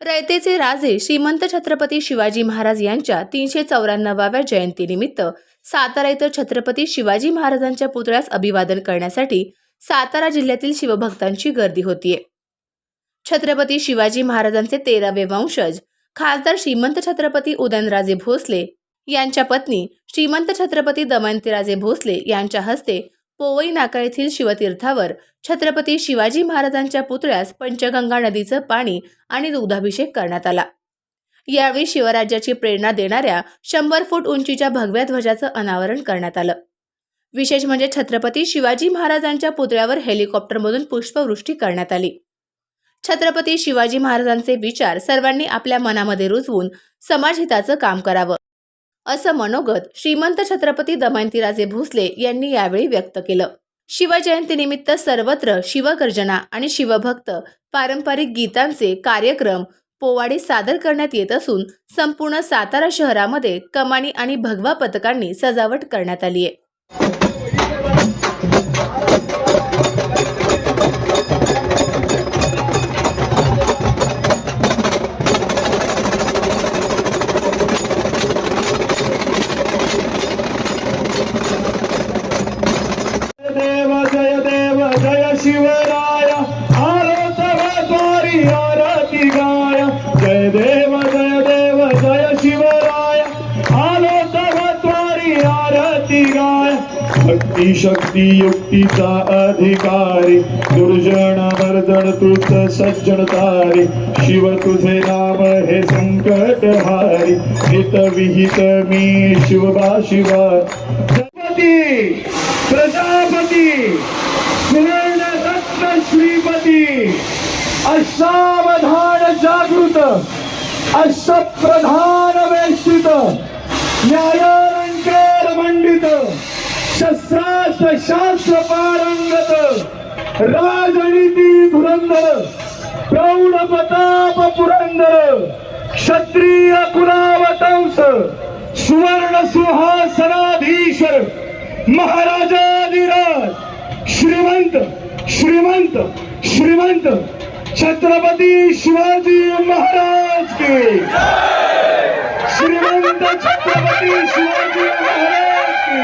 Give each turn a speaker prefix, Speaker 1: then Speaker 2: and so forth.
Speaker 1: रयतेचे राजे श्रीमंत छत्रपती शिवाजी महाराज यांच्या तीनशे चौऱ्याण्णवाव्या जयंतीनिमित्त सातारा इथं छत्रपती शिवाजी महाराजांच्या पुतळ्यास अभिवादन करण्यासाठी सातारा जिल्ह्यातील शिवभक्तांची गर्दी होतीये. छत्रपती शिवाजी महाराजांचे तेरावे वंशज खासदार श्रीमंत छत्रपती उदयनराजे भोसले यांच्या पत्नी श्रीमंत छत्रपती दमयंतीराजे भोसले यांच्या हस्ते पोवई नाका येथील शिवतीर्थावर छत्रपती शिवाजी महाराजांच्या पुतळ्यास पंचगंगा नदीचं पाणी आणि दुग्धाभिषेक करण्यात आला. यावेळी शिवराज्याची प्रेरणा देणाऱ्या शंभर फूट उंचीच्या भगव्या ध्वजाचं अनावरण करण्यात आलं. विशेष म्हणजे छत्रपती शिवाजी महाराजांच्या पुतळ्यावर हेलिकॉप्टरमधून पुष्पवृष्टी करण्यात आली. छत्रपती शिवाजी महाराजांचे विचार सर्वांनी आपल्या मनामध्ये रुजवून समाजहिताचं काम करावं. असं मनोगत श्रीमंत छत्रपती दमयंतीराजे भोसले यांनी यावेळी व्यक्त केलं. शिवजयंतीनिमित्त सर्वत्र शिवगर्जना आणि शिवभक्त पारंपरिक गीतांचे कार्यक्रम पोवाडे सादर करण्यात येत असून संपूर्ण सातारा शहरामध्ये कमानी आणि भगवा पथकांनी सजावट करण्यात आली आहे.
Speaker 2: शिवराय आलो तव द्वारी आरती गाय. जय देव जय देव जय शिवराय आलो तव द्वारी आरती गाय. भक्ती शक्ती युक्तीचा अधिकारी दुर्जन वर्जन तुझ सज्जन तारी. शिव तुझे नाम हे संकट हारी. हित विहित मी शिवबा शिवा. प्रजापती. असावधान जागृत अशप्रधान वेष्टित न्यायालंकार मंडित शस्त्रास्त्र शास्त्र पारंगत राजनीती धुरंधर प्रौढ प्रताप पुरंदर क्षत्रिय कुलावतंस सुवर्ण सिंहासनाधीश्वर महाराजाधिराज श्रीमंत श्रीमंत श्रीमंत। छत्रपती शिवाजी महाराज के. श्रीमंत छत्रपती शिवाजी महाराज के.